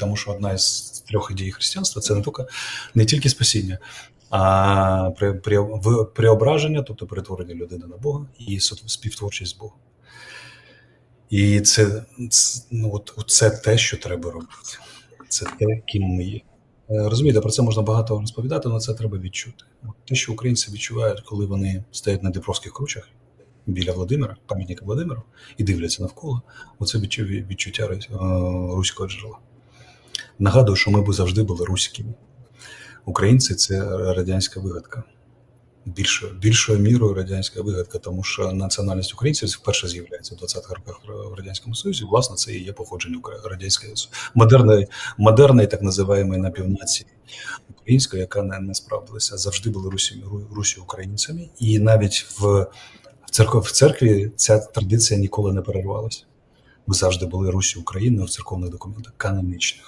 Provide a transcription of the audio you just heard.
тому що одна із трьох ідей християнства це не тільки не тільки спасіння, а при, при, преображення, тобто перетворення людини на Бога і співтворчість з Богом. І це, це, ну, от, це те, що треба робити. Це те, ким ми є. Е, Розумієте, про це можна багато розповідати, але це треба відчути. От те, що українці відчувають, коли вони стоять на Дніпровських кручах біля Владимира, пам'ятника Владимиру, і дивляться навколо, оце відчу- відчуття е, руського джерела. Нагадую, що ми завжди були руськими. Українці це радянська вигадка. Більшою, більшою мірою радянська вигадка, тому що національність українців вперше з'являється в 20-х роках в Радянському Союзі. Власне, це і є походження радянської модерної, модерної так називаємої напівнації української, яка не, не справдилася. Завжди були русі, русі українцями, і навіть в, в, церкві, в церкві ця традиція ніколи не перервалася. Ми завжди були Русі Україною в церковних документах канонічних.